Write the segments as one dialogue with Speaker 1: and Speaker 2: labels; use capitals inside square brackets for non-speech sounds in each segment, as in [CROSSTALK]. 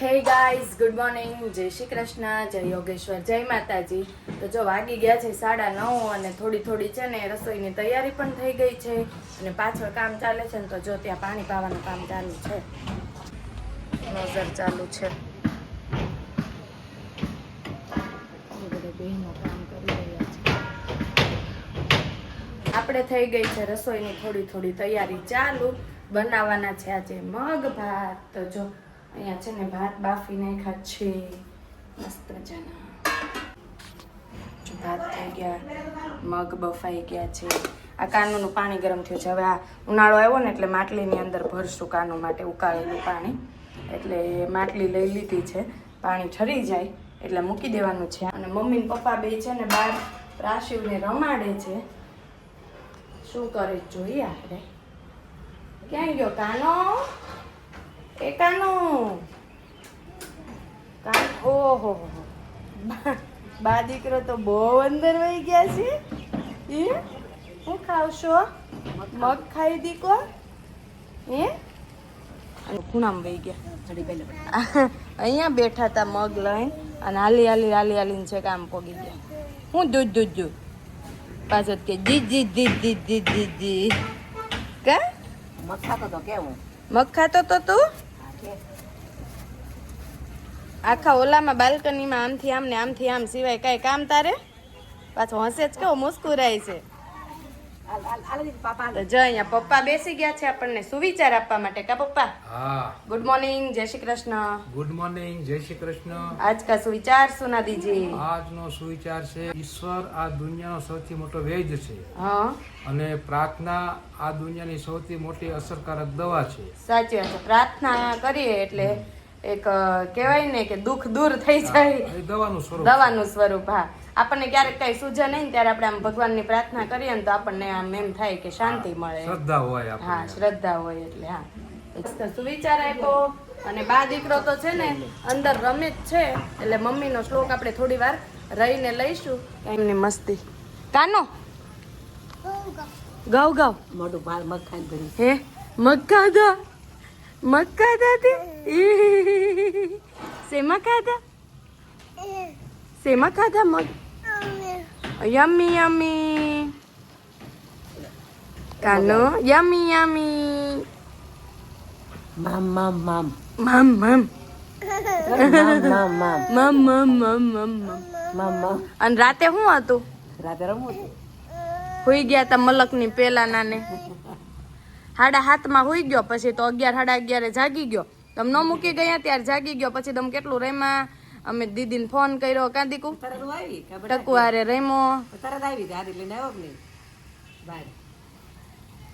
Speaker 1: Hey guys good morning જય શ્રી કૃષ્ણ, જય યોગેશ્વર, જય માતાજી. તો જો વાગી ગયા છે સાડા નવ અને થોડી થોડી છે ને રસોઈની તૈયારી પણ થઈ ગઈ છે અને પાછળ કામ ચાલે છે ને તો જો ત્યાં પાણી પાવાનું કામ ચાલુ છે. નજર ચાલુ છે. આપણે થઈ ગઈ છે રસોઈની થોડી થોડી તૈયારી ચાલુ. બનાવવાના છે આજે મગ ભાત. તો જો અહીંયા છે ને ભાત બાફી નાખ્યા છે. મસ્ત મજાના. ભાત થઈ ગયા, મગ બફાઈ ગયા છે. આ કાનુનું પાણી ગરમ થયું છે. હવે આ ઉનાળો આવ્યો ને એટલે માટલીની અંદર ભરશું કાનું માટે, ઉકાળેલું પાણી. એટલે માટલી લઈ લીધી છે. પાણી ઠરી જાય એટલે મૂકી દેવાનું છે. અને મમ્મી પપ્પા બે છે ને બાર રાશિવને રમાડે છે. શું કરે જોઈએ આપણે. ક્યાં ગયો કાનો? એ કાનું. કાન ઓહો બા- દીકરો તો બહુ અંદર વહી ગયા છે. એ શું ખાવશો મગ ખાઈ દીકો? એ ખૂણામાં વહી ગયા. અહીંયા બેઠા હતા મગ લઈને અને હાલી હાલી હાલી હાલીને છે કામ પોગી ગયા. હું દૂધ દૂધ દૂધ. પાછળ કે જી જી જી જી જી જી જી. મગ
Speaker 2: ખાતો તો કેવું?
Speaker 1: મગ ખાતો તો તું? આખા ઓલામાં બાલ્કનીમાં આમથી આમ ને આમથી આમ સિવાય કાંઈ કામ તારે? પાછો હસે જ કેવો મુસ્કુરાય છે
Speaker 2: હાલ હાલ હાલ દીદી પાપા
Speaker 1: તો જો અહીંયા પપ્પા બેસી ગયા છે આપણને સુવિચાર આપવા માટે કા પપ્પા?
Speaker 3: હા.
Speaker 1: ગુડ મોર્નિંગ જય શ્રી કૃષ્ણ.
Speaker 3: ગુડ મોર્નિંગ જય શ્રી કૃષ્ણ.
Speaker 1: આજ કા સુવિચાર સુના દીજીએ
Speaker 3: આજનો સુવિચાર છે ઈશ્વર આ દુનિયાનો સૌથી મોટો વૈદ્ય છે.
Speaker 1: હા.
Speaker 3: અને પ્રાર્થના આ દુનિયાની સૌથી મોટી અસરકારક દવા છે.
Speaker 1: સાચી વાત છે. પ્રાર્થના કરીએ એટલે એક કેવાય કહેવાય ને કે દુઃખ દૂર થઈ જાય.
Speaker 3: દવાનું સ્વરૂપ
Speaker 1: દવાનું સ્વરૂપ હા. આપણને ક્યારેક કઈ સૂજે નહીં ત્યારે આપણે આમ ભગવાનની પ્રાર્થના કરીએ ને તો આપણને આમ એમ થાય કે શાંતિ મળે.
Speaker 3: શ્રદ્ધા હોય
Speaker 1: હા શ્રદ્ધા હોય એટલે હા. તો સુવિચાર આપ્યો અને બા દીકરો તો છે ને અંદર રમે જ છે એટલે મમ્મીનો શ્લોક આપણે થોડી વાર રહીને લઈશું. એમની મસ્તી. કાનો? ગૌ ગાવ.
Speaker 2: મોટું બાર મગ ખાઈને ભર્યું
Speaker 1: હે? મક્કા દા મગ ખાધા તે શેમાં ખાધા શેમાં ખાધા મગ? યમી yummy. કાનો યમી યમી
Speaker 2: મામ મામ મામ
Speaker 1: મમ મમ
Speaker 2: મામ મામ મામ
Speaker 1: મમ અને રાતે શું હતું?
Speaker 2: રાતે રમવું
Speaker 1: હોઈ ગયા તા મલકની પેલા નાને. હાડા હાથમાં હોઈ ગયો પછી તો અગિયાર સાડા અગિયારે જાગી ગયો. તમ ન મૂકી ગયા ત્યારે જાગી ગયો પછી તમે કેટલું રેમાં અમે દીદીને ફોન કર્યો કાં દીકુ?
Speaker 2: ટકુ હું આવી
Speaker 1: રેમો
Speaker 2: તરત આવી ગાડી લઈને આવ્યો કે નહીં?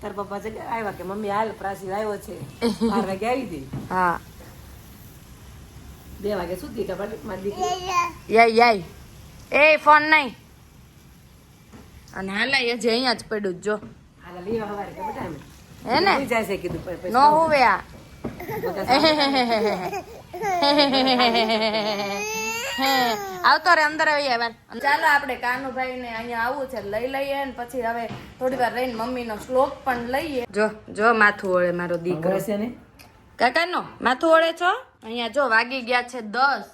Speaker 2: તાર પપ્પા છે આવ્યા કે મમ્મી હાલ પ્રાસી આવ્યો છે. [LAUGHS] બાર વાગે આવી હતી
Speaker 1: હા.
Speaker 2: બે વાગે સુધી ખબર મારી દીકરી.
Speaker 1: યાય યાય. એ ફોન નહીં. અને હાલાય હજી અહીંયા જ પડ્યું જ જો.
Speaker 2: હાલા લીવા હવારે કે બેટા
Speaker 1: હે ને?
Speaker 2: જાય છે કીધું
Speaker 1: નો હોવે આ. [LAUGHS] આવતો રે અંદર આવી આવ્યા ચાલો આપણે કાનુભાઈ ને અહીંયા આવવું છે લઈ લઈએ ને પછી હવે થોડી વાર રહીને મમ્મી નો શ્લોક પણ લઈએ. જો જો માથું ઓળે મારો દીકરો.
Speaker 2: છે ને?
Speaker 1: કાકાનો માથું ઓળે છો? અહીંયા જો વાગી ગયા છે દસ.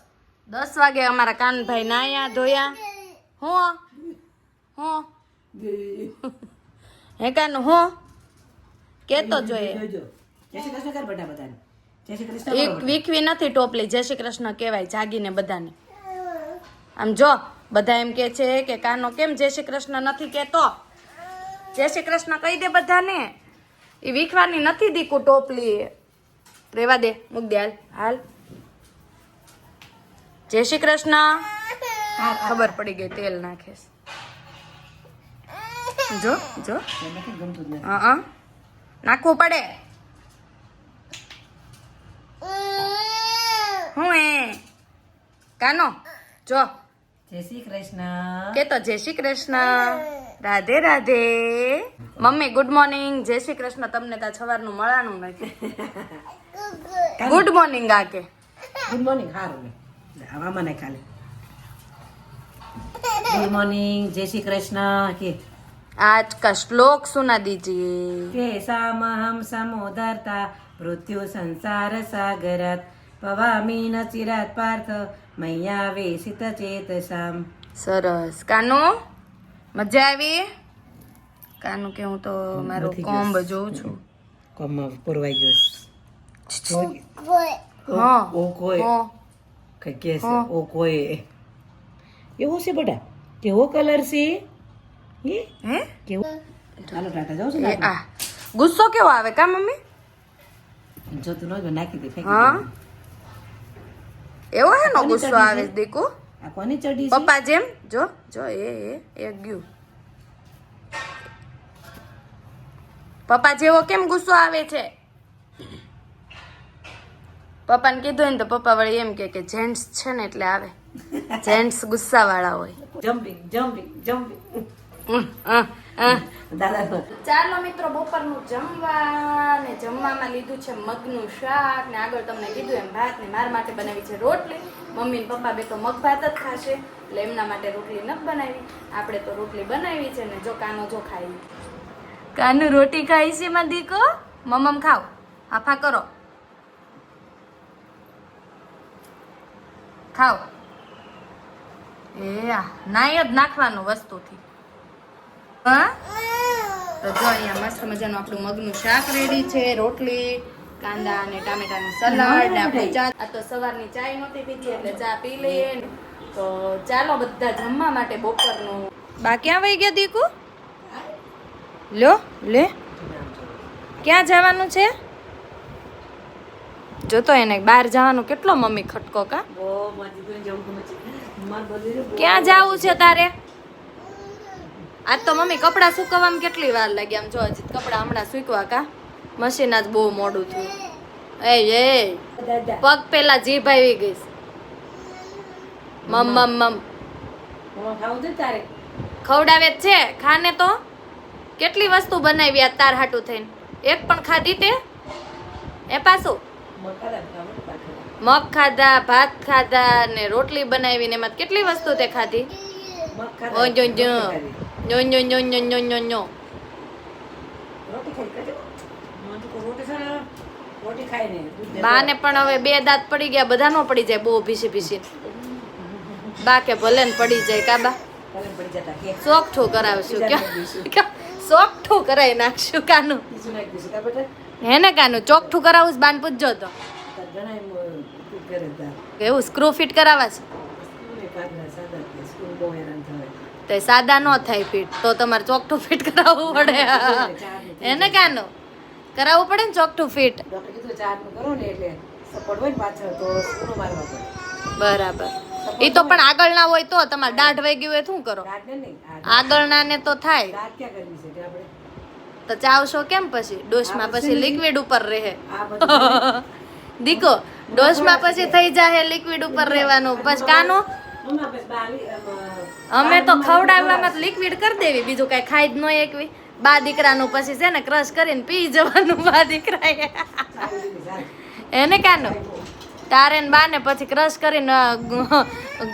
Speaker 1: દસ વાગે અમારા કાનભાઈ નાયા ધોયા. હું હું? હે કાનું હું કેતો જોઈએ.
Speaker 2: જય શ્રી કૃષ્ણ કર બેટા બધાને. જય શ્રી કૃષ્ણ
Speaker 1: એક વીખવી નથી ટોપલી જય શ્રી કૃષ્ણ કહેવાય જાગીને બધાને. આમ જો બધા એમ કે છે કે કાનો કેમ જય શ્રી કૃષ્ણ નથી કેતો જય શ્રી કૃષ્ણ કહી દે બધાને. એ વીખવાની નથી દીકુ ટોપલી રેવા દે મૂક દે હાલ હાલ. જય શ્રી કૃષ્ણ. ખબર પડી ગઈ તેલ નાખેશ. જો જો. હા. નાખવું પડે. હું એ કાનો જો
Speaker 2: જય શ્રી કૃષ્ણ
Speaker 1: કે તો જય Shri Krishna Radhe Radhe mummy good morning જય શ્રી કૃષ્ણ તમને ત્યાં સવારનું મળાનું નથી ગુડ મોર્નિંગ આ કે
Speaker 2: ગુડ મોર્નિંગ સારું ને આવામાં નહીં ખાલી ગુડ મોર્નિંગ જય શ્રી કૃષ્ણ કે
Speaker 1: आज का श्लोक सुना दीजिए
Speaker 2: केशामहं समुदर्ता मृत्यु संसार सागरात પવામી ન ચિરાત પાર્થ મૈયાવે સિત ચેતસામ.
Speaker 1: સરસ. કાનો? મજા આવી? કાનું કે હું તો મારો કોમ્બ જોઉં છું.
Speaker 2: કોમ્બ પુરવાઈ ગયો. ઓ કોઈ. કઈ કે છે ઓ કોઈ. એવું છે બેટા? કેવો કલર છે? એ
Speaker 1: હે?
Speaker 2: કેવો? ચાલો ટાટા જાઉં છું
Speaker 1: આ. ગુસ્સો કેવો આવે કા મમ્મી?
Speaker 2: જો તું નો નાખી દે ફેંકી
Speaker 1: હા. એવો હે નો ગુસ્સો આવે દીકુ
Speaker 2: આ કોની ચડી છે?
Speaker 1: પપ્પા જેમ જો જો એ એ એ ગયું. પપ્પા જેવો કેમ ગુસ્સો આવે છે? પપ્પાને કીધું હોય ને તો પપ્પા વળી એમ કે કે જેન્ટ્સ છે ને એટલે આવે. [LAUGHS] જેન્ટ્સ ગુસ્સા વાળા હોય
Speaker 2: જમ્પિંગ જમ્પિંગ જમ્પિંગ
Speaker 1: ચાલો મિત્રો બપોરનું જમવા ને જમવામાં લીધું છે મગનું શાક ને આગળ તમને કીધું એમ ભાત ને મારા માટે બનાવી છે રોટલી. મમ્મી ને પપ્પા બે તો મગ ભાત જ ખાશે એટલે એમના માટે રોટલી નથી બનાવી. આપણે તો રોટલી બનાવી છે ને જો કાનો જો ખાઈ. કાનું રોટી ખાઈ છે માં દીકો? મમમ ખાવ હાફા કરો. ખાવ એ આ નાય જ નાખવાનું વસ્તુથી. હા? તો જો અહીંયા મસ્ત મજાનું આપણું મગનું શાક રેડી છે રોટલી કાંદા અને ટામેટાનું સલાડ ને આપણે ચા આ તો સવારની ચાય નહોતી પીધી એટલે ચા પી લઈએ. તો ચાલો બધા જમવા માટે બપોરનું બા ક્યાં વહી ગયા દીકુ? લ્યો લે. ક્યાં જવાનું છે? જોતો એને બહાર જવાનું કેટલો મમ્મી ખટકો કા? ક્યાં જાવું છે તારે? આજ તો મમ્મી કપડાં સુકવવામાં કેટલી વાર લાગી આમ જો હજી કપડાં હમણાં સૂકવા કા? મશીન આજ બહુ મોડું થયું. એ એ પગ પેલા જીભ આવી ગઈ. મમ મમ મમ. ખવડાવે છે. ખાને તો? કેટલી વસ્તુ બનાવી આ તાર હાટું થઈને? એક પણ ખાધી તે? એ પાછું? મગ ખાધા ભાત ખાધા ને રોટલી બનાવીને એમાં કેટલી વસ્તુ તે ખાધી? જો જો
Speaker 2: રોટી છે ને રોટી ખાય ને દૂધ દે
Speaker 1: બાને પણ હવે બે દાંત પડી ગયા બધા નો પડી જાય બહુ ભીસી ભીસી. બા કે ભલે ને પડી જાય કાબા
Speaker 2: બા? પડી કરાવશું કે
Speaker 1: ચોકઠું કરાવી નાખશું કાનું?
Speaker 2: કા
Speaker 1: હે ને કાનું? ચોકઠું કરાવું બાન પૂછજો તો. એવું સ્ક્રૂ ફિટ કરાવવા છે
Speaker 2: સ્કૂલે પાછળ સાદા કે સ્કૂલ બહુ હેરાન
Speaker 1: તો સાદા નો થાય ફિટ. તો તમારે ચોકઠું ફિટ કરાવવું પડે. એને કાનો કરાવવું પડે ને ચોકઠું ફિટ. બરાબર. એ તો પણ આગળ ના હોય તો તમારે દાઢ વહી ગયું હોય શું કરો?
Speaker 2: આગળ ને
Speaker 1: ને તો થાય. તો ચાવશો કેમ પછી? ડોશમાં પછી લિક્વિડ ઉપર રહે. [LAUGHS] દીકો ડોશમાં પછી થઈ જાય લિક્વિડ ઉપર રહેવાનું. પછી કાનો?
Speaker 2: અમ,
Speaker 1: તો ખવડાવવામાં લિક્વિડ કરી દેવી બીજું કઈ ખાઈ જ ન એકવી. બા દીકરાનું પછી છે ને ક્રશ કરીને પી જવાનું બા
Speaker 2: ચાલ.
Speaker 1: એને કાનો તારે ને બા ને પછી ક્રશ કરીને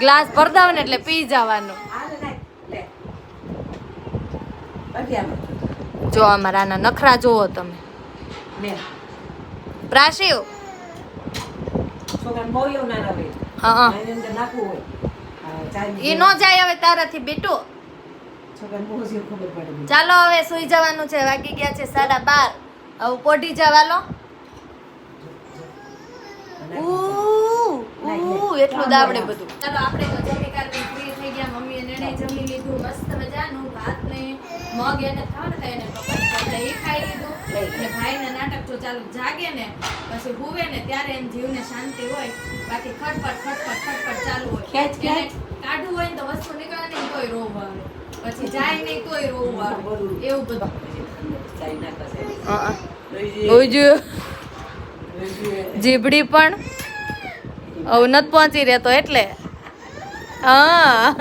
Speaker 1: ગ્લાસ ભરદાવ ને એટલે પી જવાનું. જો અમારાના નખરા જોવો તમે.
Speaker 2: ના રવે.
Speaker 1: હા એ નો જાય હવે તારાથી બેટો. ચાલો હવે સુઈ જવાનું છે. વાગી ગયા છે સાડા બાર. હવે પોઢી જવાલો એટલું દાવડે બધું. ચાલો આપણે તો જમી કાઢી ફ્રી થઈ ગયા. મમ્મીએ નેણે જમી લીધું. મસ્ત મજાનું. ભાત ને મગ એને થાય એને પપ્પાને એ ખાઈ લીધું. અને ભાઈને નાટક જો ચાલુ જાગે ને પછી ભૂવે ને ત્યારે એમ જીવને શાંતિ હોય. બાકી ખટપટ ખટપટ ખટપટ ચાલુ હોય.
Speaker 2: ખેંચ, ખેંચ.
Speaker 1: કાઢવું હોય ને તો વસ્તુ નીકળે નહીં તોય રોવું પછી જાય નહીં તોય રોવું એવું બધું.
Speaker 2: રોજી-
Speaker 1: જીબડી પણ અવનત નથી પહોંચી રહેતો એટલે. હા.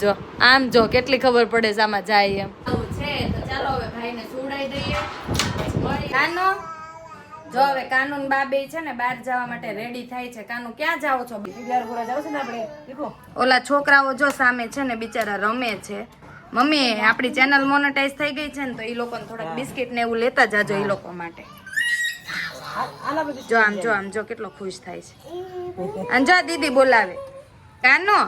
Speaker 1: જો આમ જો કેટલી ખબર પડે છે આમાં જાય એમ. છે તો ચાલો હવે ભાઈને છોડાઈ દઈએ. કાનો જો હવે કાનૂન બાબે છે ને બહાર જવા માટે રેડી થાય છે. કાનુ ક્યાં
Speaker 2: જાવ છે? ને આપણે? દેખો.
Speaker 1: ઓલા છોકરાઓ જો સામે છે ને બિચારા રમે છે. મમ્મી આપણી ચેનલ મોનેટાઈઝ થઈ ગઈ છે ને તો એ લોકોને થોડાક બિસ્કિટ ને એવું લેતા જાજો એ લોકો માટે. જો આમ જો આમ જો કેટલો ખુશ થાય છે. અને જો દીદી બોલાવે. કાનો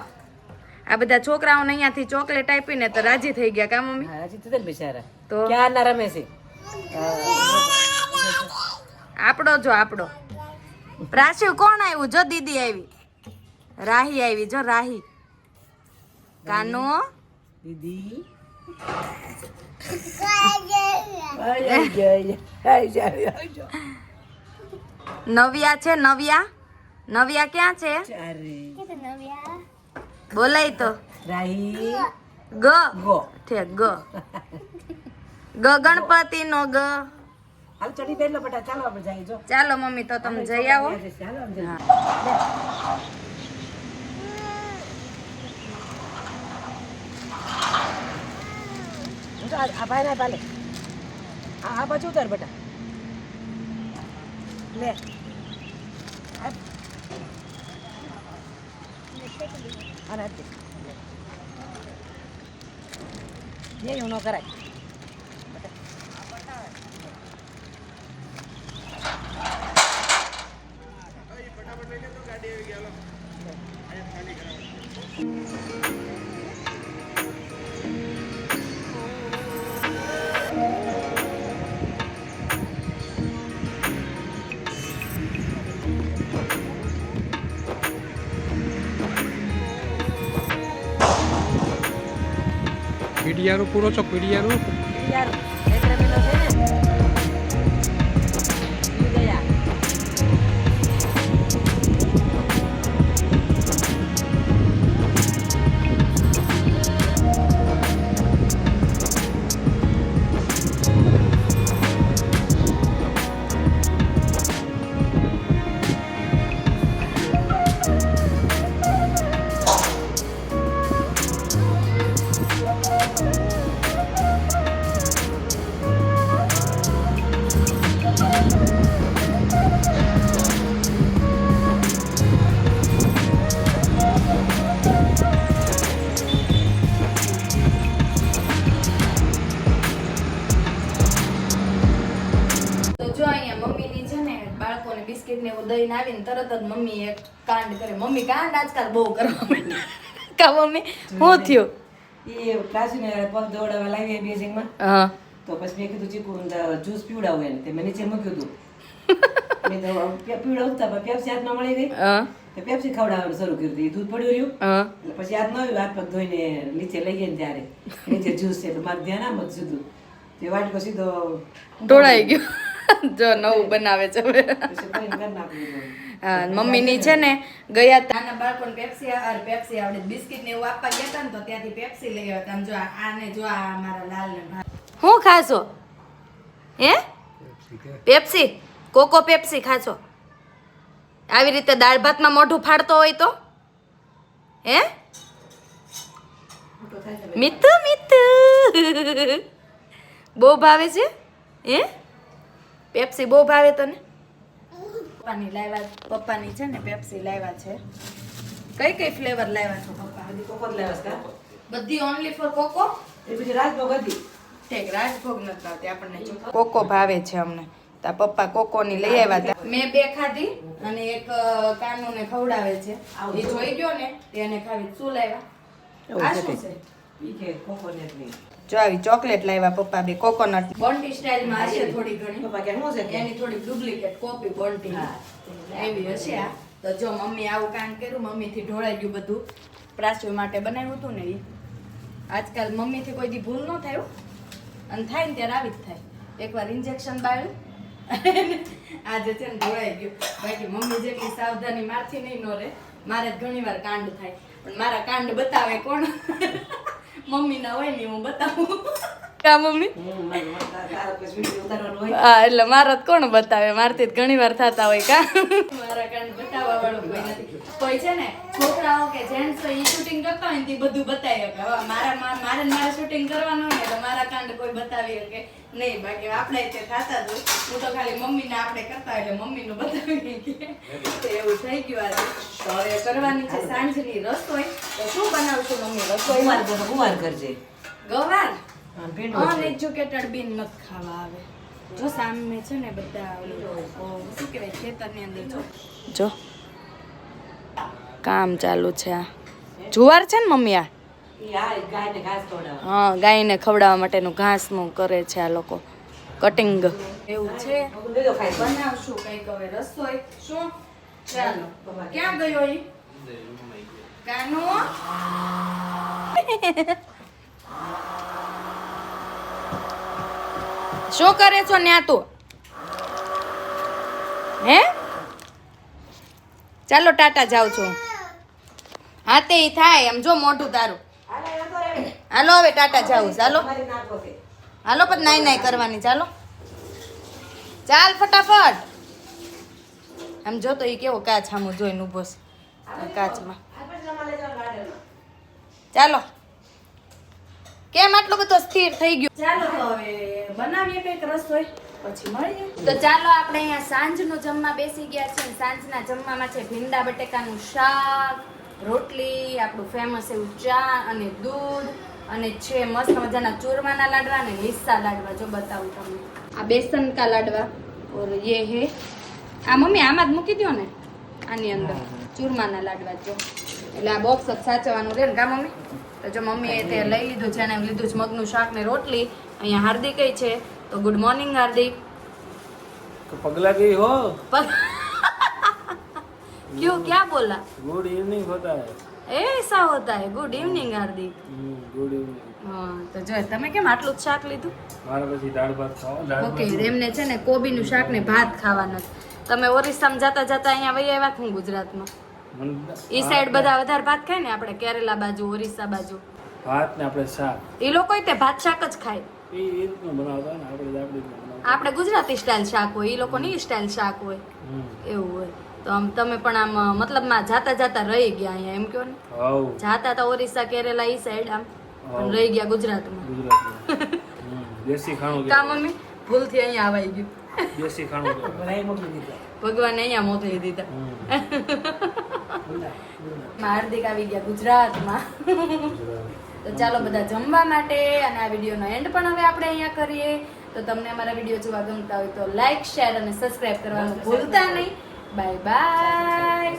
Speaker 1: આ બધા છોકરાઓને અહીંયાથી ચોકલેટ આપીને તો રાજી થઈ ગયા કા મમ્મી?
Speaker 2: રાજી થઈ બિચારા.
Speaker 1: તો?
Speaker 2: ક્યાં ના રમે છે?
Speaker 1: આપણો જો આપણો. પ્રાચીવ કોણ આવ્યું? જો દીદી આવી. રાહી આવી જો રાહી. કાનો?
Speaker 2: દીદી.
Speaker 1: નવ્યા છે નવ્યા? નવ્યા ક્યાં છે? બોલાય તો.
Speaker 2: રાહી?
Speaker 1: ગ.
Speaker 2: ગ.
Speaker 1: ગ. ગણપતિ નો ગ.
Speaker 2: હાલ ચડી પહેલો બટા ચાલો આપણે જઈએ જો.
Speaker 1: ચાલો મમ્મી તો તમે જઈ આવો.
Speaker 2: ચાલો આમ જઈએ. આ ભાઈ ના પાલે આ આ બાજુ ઉતાર બેટા. લે. દે. લે એવું ન કરાય.
Speaker 3: પીડિયારું પૂરો છો પીડિયારું
Speaker 2: યાર ને
Speaker 1: એવું દઈને તરત જ મમ્મી એક કાંડ કરે મમ્મી કાંડ આજકાલ બહુ કરવા માંડ્યા. કા મમ્મી હું થયું?
Speaker 2: એ પ્રાચીને પગ દોડાવવા લાવી બેઝિંગમાં
Speaker 1: હા.
Speaker 2: તો પછી મેં કીધું ચીકુ જ્યુસ પીવડાવું એને. તે મેં નીચે મૂક્યું હતું. [LAUGHS] મેં તો પીવડાવતા પણ પેપ્સી હાથમાં મળી ગઈ. તો પેપ્સી ખવડાવવાનું શરૂ કર્યું હતું. દૂધ પડ્યું રહ્યું. પછી હાથ ન આવ્યું. હાથ પગ ધોઈને નીચે લઈ ગયા ને ત્યારે. નીચે જ્યુસ છે તો મારું ધ્યાન આમ જ સીધું તે વાટકો સીધો
Speaker 1: ઢોળાઈ ગયું. જો નવું બનાવે છે હવે. મમ્મીની છે ને ગયા તા- નાના બાળકોને પેપ્સી પેપ્સી આવડે બિસ્કિટ ને એવું આપવા ગયા હતા ને તો ત્યાંથી પેપ્સી લઈ આવ્યા હતા આમ જો આને જો આ મારા લાલ ને હું ખાશો? હે? પેપ્સી કોકો પેપ્સી ખાશો? આવી રીતે દાળ ભાતમાં મોઢું ફાડતો હોય તો? હે?
Speaker 2: મિત્ર થાય છે
Speaker 1: મિતુ મિતુ બહુ ભાવે છે? હે? પેપ્સી બહુ ભાવે તને? પપ્પાની લાવ્યા પપ્પાની છે ને પેપ્સી લાવ્યા છે. કઈ કઈ ફ્લેવર લાવ્યા છો પપ્પા?
Speaker 2: બધી કોકો જ લાવ્યા છે
Speaker 1: બધી ઓનલી ફોર કોકો?
Speaker 2: એ પછી રાજભોગ હતી.
Speaker 1: ઠીક રાજભોગ નથી આવતી આપણને કોકો ભાવે છે અમને. તા પપ્પા કોકોની લઈ આવ્યા હતા. મેં બે ખાધી અને એક કાનુને ખવડાવે છે. એ જોઈ ગયો ને તેને ખાવી શું લાવ્યા? આ શું છે?
Speaker 2: ઈ કે કોકોનટની.
Speaker 1: જો આવી ચોકલેટ લાવ્યા પપ્પા બે કોકોનટ. બોન્ટી સ્ટાઇલમાં હશે થોડી ઘણી.
Speaker 2: પપ્પા કે શું છે કે?
Speaker 1: એની થોડી ડુપ્લિકેટ કોપી બોન્ટી. એવી હશે આ. તો જો મમ્મી આવું કામ કર્યું મમ્મીથી ઢોળાઈ ગયું બધું. પ્રાચુ માટે બનાવ્યું હતું ને એ આજકાલ મમ્મીથી કોઈ દી ભૂલ ન થાય અને થાય ને ત્યારે આવી જ થાય. એકવાર ઇન્જેક્શન બાળ્યું આજે છે ને ઢોળાઈ ગયું. બાકી મમ્મી જેટલી સાવધાની મારથી નહીં નો રહે. મારે ઘણી વાર કાંડ થાય. પણ મારા કાંડ બતાવે કોણ? મમ્મી ના હોય ને હું બતાવું. કા મમ્મી. હા એટલે મારા કોણ બતાવે? મારથી ઘણી વાર થતા હોય કા? મારા કાન બતાવવા વાળું કોઈ નથી. કોઈ છે ને છોકરાઓ કે જેન્ટ્સ એ શૂટિંગ કરતા હોય ને તે બધું બતાવી શકે. હવે મારા મારે મારે શૂટિંગ કરવાનું હોય ને તો મારા કાંડ કોઈ બતાવી શકે નહીં. બાકી આપણે તે થતા જ હોય. હું તો ખાલી મમ્મીને આપણે કરતા હોય એટલે મમ્મીનું બતાવી કે એવું થઈ ગયું આજે. તો હવે કરવાની છે સાંજની રસોઈ. તો શું બનાવશું મમ્મી રસોઈ
Speaker 2: ઘર
Speaker 1: ગવાર
Speaker 2: હા, ભીંડો
Speaker 1: અનએજ્યુકેટેડ બીન નથી ખાવા આવે. જો સામે છે ને બધા ઓલું, શું કહેવાય ખેતરની અંદર જો. જો. કામ ચાલુ છે આ. જુવાર છે ને મમ્મી આ. હા ગાયને ખવડાવવા માટેનું ઘાસનું કરે છે આ લોકો. કટિંગ. એવું છે?
Speaker 2: દે દો ખાઈ.
Speaker 1: બનાવશું કંઈક હવે રસોઈ. શું? ચાલો. ક્યાં ગયો ઈ? કાનો શું કરે છો ન્યા તું? હે? ચાલો ટાટા જાઉં છું. હા તે ઈ થાય. એમ જો મોઢું તારું.
Speaker 2: હાલે,
Speaker 1: હવે ટાટા જાઉં. ચાલો. હાલો પણ નાઈ નાઈ કરવાની. ચાલો. ચાલ ફટાફટ. આમ જો તો એ કેવો કાચ આમ જોઈને ઊભો છે. કાચમાં. ચાલો. કેમ આટલો બધો સ્થિર થઈ ગયો? ચાલો તો હવે બનાવીએ કંઈક રસોઈ પછી મળીએ. તો ચાલો આપણે અહીંયા સાંજનું જમવા બેસી ગયા છે સાંજના જમવામાં છે ભીંડા બટેકાનું શાક રોટલી આપણું ફેમસ એવું ચા અને દૂધ અને છે મસ્ત મજાના ચૂરમાના લાડવા અને લીસા લાડવા. જો બતાવું તમને. આ બેસન કા લાડવા. ઓર યે હે. આ મમ્મી આમાં જ મૂકી દો ને. આની અંદર. ચૂરમાના લાડવા જો. એટલે આ બોક્સ જ સાચવવાનું રહે ને કા મમ્મી? તો જો મમ્મીએ તે લઈ લીધું છે અને લીધું છે મગનું શાક ને રોટલી. અહીંયા હાર્દિક છે. તો ગુડ મોર્નિંગ હાર્દિક.
Speaker 3: પગલા ગઈ હો?
Speaker 1: क्यों क्या बोला
Speaker 3: ગુડ ઇવનિંગ હોતા હે
Speaker 1: ऐसा होता है good evening Hardik
Speaker 3: good evening
Speaker 1: હા તો જો તમે કેમ આટલું જ શાક લીધું
Speaker 3: મારા પછી દાળ ભાત ખાઓ દાળ
Speaker 1: ઓકે એમને છે ને કોબીનું શાક ને ભાત ખાવાના છે. તમે ઓરિસ્સામાં જતા જતા અહીંયા વહી આવ્યા હું ગુજરાતમાં
Speaker 3: ભાત
Speaker 1: ઈ સાઈડ બધા વધારે ભાત ખાય ને આપણે કેરેલા બાજુ ઓરિસ્સા બાજુ
Speaker 3: ભાત ને આપણે શાક
Speaker 1: એ લોકો તે ભાત શાક જ ખાય
Speaker 3: એ એ રીતનું બનાવતા ને આપણે જ આપણી રીતનું બનાવતા
Speaker 1: આપણે ગુજરાતી સ્ટાઇલ શાક હોય એ લોકોની સ્ટાઇલ શાક હોય
Speaker 3: હમ
Speaker 1: એવું હોય તો આમ તમે પણ આમ મતલબમાં જાતા જાતા રહી ગયા અહીંયા એમ કહો ને? જાતા હતા ઓરિસ્સા કેરેલા ઈ સાઈડ આમ પણ રહી ગયા ગુજરાતમાં.
Speaker 3: ગુજરાતમાં. દેશી ખાણું
Speaker 1: કા મમ્મી? ભૂલથી અહીંયા આવાઈ ગયું.
Speaker 3: દેશી ખાણું કહેવાય.
Speaker 2: મોકલી દીધા.
Speaker 1: ભગવાને અહીંયા મોકલી દીધા. હાર્દિક આવી ગયા ગુજરાતમાં. તો ચાલો બધા જમવા માટે અને આ વિડીયોનો એન્ડ પણ હવે આપણે અહીંયા કરીએ. તો તમને અમારા વીડિયો જોવા ગમતા હોય તો લાઈક શેર અને સબસ્ક્રાઇબ કરવાનું ભૂલતા નહીં. Bye bye.